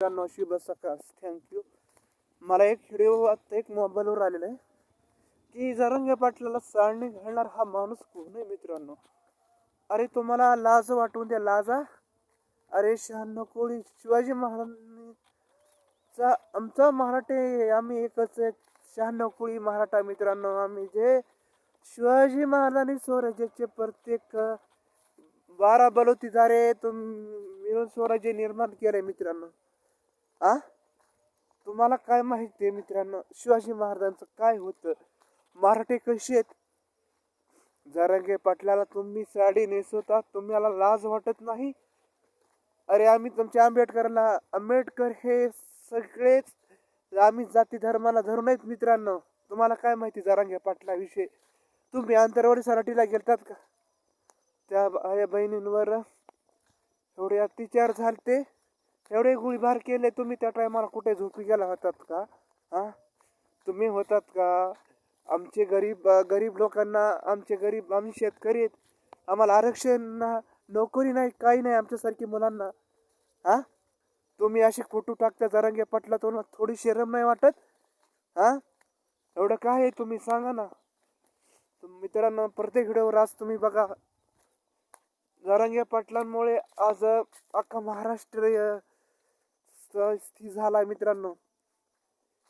मित्रांनो शुभ सकाळ थँक्यू मला एक व्हिडिओ आता एक मोबाईलवर आलेला आहे. की जरंगे पाटलाला साळणी घालणार हा माणूस कोण आहे मित्रांनो? अरे तुम्हाला लाज वाटून द्या लाजा अरे शहाण्णव कोळी शिवाजी महाराजांचा आमचा मराठे आम्ही एकच एक शहाण्णव कोळी मराठा मित्रांनो आम्ही जे शिवाजी महाराजांनी स्वराज्याचे प्रत्येक बारा बलोतीदारे तुम मिळून स्वराज्य निर्माण केले मित्रांनो. आ? तुम्हाला काय माहिती आहे मित्रांनो? शिवाजी महाराजांचं काय होतं? मराठे कशी आहेत? जरांगे पाटलाला तुम्ही साडी नेसवता तुम्हाला लाज वाटत नाही? अरे आम्ही तुमच्या आंबेडकरला आंबेडकर हे सगळेच आम्ही जाती धर्माला धरून आहेत मित्रांनो. तुम्हाला काय माहिती जरांगे पाटलाविषयी? तुम्ही आंतरवाडी सराठीला गेलतात का? त्या आया बहिणींवर एवढे अत्याचार झालते. एवढे गोळीबार केले तुम्ही त्या टायमाला कुठे झोपी गेला होतात का? हा? तुम्ही होतात का? आमचे गरीब गरीब लोकांना आमचे गरीब आम्ही शेतकरी आहेत. आम्हाला आरक्षण नोकरी नाही काही नाही आमच्यासारखी मुलांना. हा? तुम्ही असे फोटो टाकता जरांगे पटला तुम्हाला थोडी शरम नाही वाटत? हा? एवढं काय आहे तुम्ही सांगा ना. मित्रांनो प्रत्येक व्हिडिओवर आज तुम्ही बघा. जरांगे पाटलांमुळे आज अख्खा महाराष्ट्र ती झाला मित्रांनो.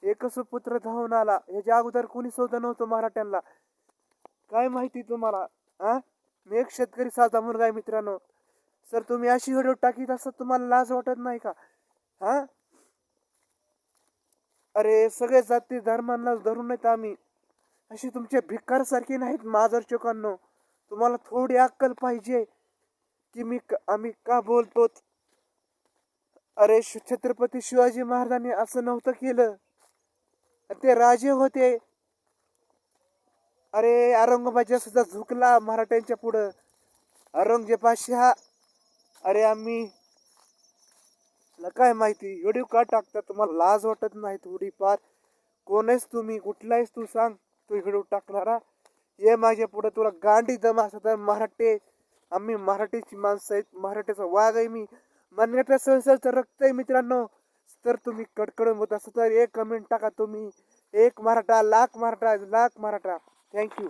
एकच पुत्र धावून आला. ह्याच्या अगोदर कोणी शोधं नव्हतं मराठ्यांना. काय माहिती तुम्हाला हा मी एक शेतकरी साधा मुलगा आहे मित्रांनो. सर तुम्ही अशी व्हिडिओ टाकीत असतात तुम्हाला लाज वाटत नाही का? हा अरे सगळे जाती धर्मांना धरून नाहीत आम्ही. अशी तुमचे भिकारसारखी नाहीत माजर चोकांनो. तुम्हाला थोडी अक्कल पाहिजे की मी आम्ही का बोलतो अरे शि- छत्रपती शिवाजी महाराजांनी असं नव्हतं केलं. ते राजे होते. अरे औरंगाबादच्या सुद्धा झुकला मराठ्यांच्या पुढं. औरंगजेबाशा अरे आम्ही काय माहिती? एवढी का टाकता तुम्हाला लाज वाटत नाही थोडी फार कोण आहेस तुम्ही कुठला आहेस तू? सांग. तू व्हिडिओ टाकणारा? ये माझ्या पुढे. तुला गांडी दम असं तर मराठे आम्ही मराठीची माणसं आहेत. मराठीचा वाघ आहे मी. मनगट्या सहसळचं रक्त आहे मित्रांनो. तर तुम्ही कडकडून होत असं तर एक कमेंट टाका तुम्ही. एक मराठा लाख मराठा लाख मराठा. Thank you